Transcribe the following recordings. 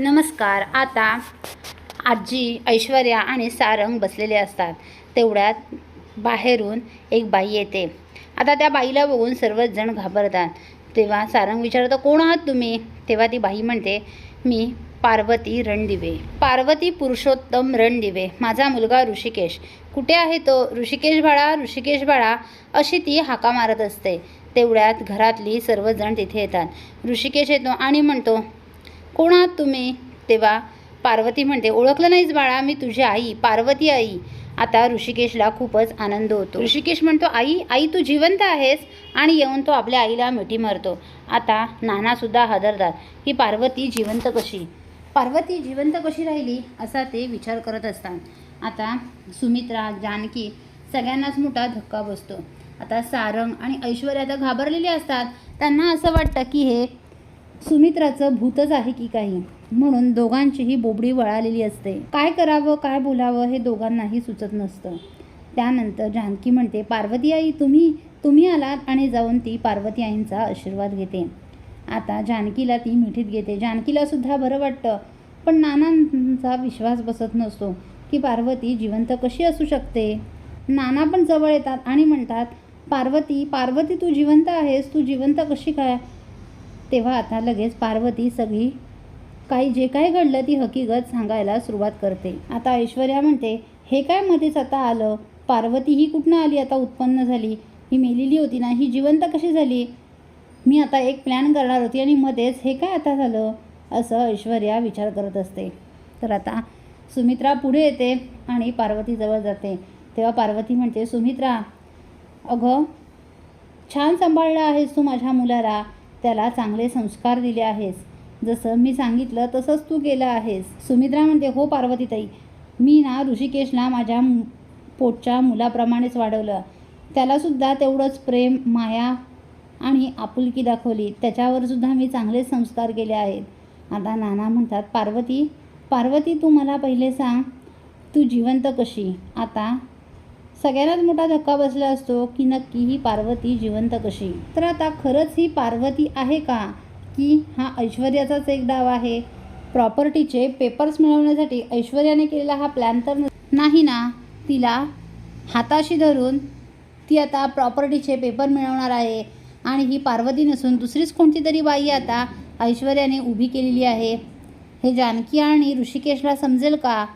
नमस्कार. आता आजी ऐश्वर्या आणि सारंग बसलेले असतात. तेवढ्यात बाहेरून एक बाई येते. आता त्या बाईला बघून सर्वच जण घाबरतात. तेव्हा सारंग विचारतो कोण आहात तुम्ही? तेव्हा ती बाई म्हणते मी पार्वती रणदिवे. पार्वती पुरुषोत्तम रणदिवे. माझा मुलगा ऋषिकेश. कुठे आहे तो? ऋषिकेश बाळा ऋषिकेश बाळा. अशी ती हाका मारत असते. तेवढ्यात घरातली सर्वजण तिथे येतात. ऋषिकेश येतो आणि म्हणतो कोण आहात तुम्ही? तेव्हा पार्वती म्हणते ओळखलं नाहीच बाळा मी तुझी आई पार्वती आई. आता ऋषिकेशला खूपच आनंद होतो. ऋषिकेश म्हणतो आई आई तू जिवंत आहेस. आणि येऊन तो आपल्या आईला मिठी मारतो. आता नानासुद्धा हादरतात की पार्वती जिवंत कशी? पार्वती जिवंत कशी राहिली? असा ते विचार करत असतात. आता सुमित्रा जानकी सगळ्यांनाच मोठा धक्का बसतो. आता सारंग आणि ऐश्वर्या तर घाबरलेले असतात. त्यांना असं वाटतं की हे सुमित्राचं भूतच आहे की काही? म्हणून दोघांचीही बोबडी वळालेली असते. काय करावं काय बोलावं हे दोघांनाही सुचत नसतं. त्यानंतर जानकी म्हणते पार्वती आई तुम्ही तुम्ही आलात आणि जाऊन ती पार्वती आईंचा आशीर्वाद घेते. आता जानकीला ती मिठीत घेते. जानकीला सुद्धा बरं वाटतं पण नानांचा विश्वास बसत नसतो की पार्वती जिवंत कशी असू शकते. नाना पण जवळ येतात आणि म्हणतात पार्वती पार्वती तू जिवंत आहेस तू जिवंत कशी काय? तेव्हा आता लगेच पार्वती सगळी काही जे काय घडलं ती हकीकत सांगायला सुरुवात करते. आता ऐश्वर्या म्हणते हे काय मध्येच आता आलं? पार्वती ही कुठनं आली? आता उत्पन्न झाली. ही मेलेली होती ना? ही जिवंत कशी झाली? मी आता एक प्लॅन करणार होती आणि मध्येच हे काय आता झालं? असं ऐश्वर्या विचार करत असते. तर आता सुमित्रा पुढे येते आणि पार्वतीजवळ जाते. तेव्हा पार्वती म्हणते सुमित्रा अगं छान सांभाळलं आहेस तू माझ्या मुलाला. त्याला चांगले संस्कार दिले आहेस. जसं मी सांगितलं तसंच तू केलं आहेस. सुमित्रा म्हणते हो पार्वतीताई मी ना ऋषिकेशला माझ्या मु- पोटच्या मुलाप्रमाणेच वाढवलं. त्यालासुद्धा तेवढंच प्रेम माया आणि आपुलकी दाखवली. त्याच्यावरसुद्धा मी चांगले संस्कार केले आहेत. आता नाना म्हणतात पार्वती पार्वती तू मला पहिले सांग तू जिवंत कशी? आता सगळ्यांनाच मोठा धक्का बसला असतो की नक्की ही पार्वती जिवंत कशी? तर आता खरंच ही पार्वती आहे का? की हा ऐश्वर्याचाच एक डाव आहे? प्रॉपर्टीचे पेपर्स मिळवण्यासाठी ऐश्वर्याने केलेला हा प्लॅन तर नाही ना? तिला हाताशी धरून ती आता प्रॉपर्टीचे पेपर मिळवणार आहे. आणि ही पार्वती नसून दुसरीच कोणती तरी बाई आता ऐश्वर्याने उभी केलेली आहे. हे जानकी आणि ऋषिकेशला समजेल का?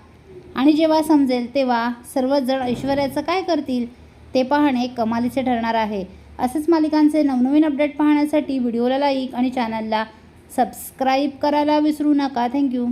आणि जेव्हा समजेल तेव्हा सर्वजण ऐश्वर्याचं काय करतील ते पाहणे कमालीचे ठरणार आहे. असेच मालिकांचे नवनवीन अपडेट पाहण्यासाठी व्हिडिओला लाईक आणि चॅनलला सबस्क्राईब करायला विसरू नका. थँक्यू.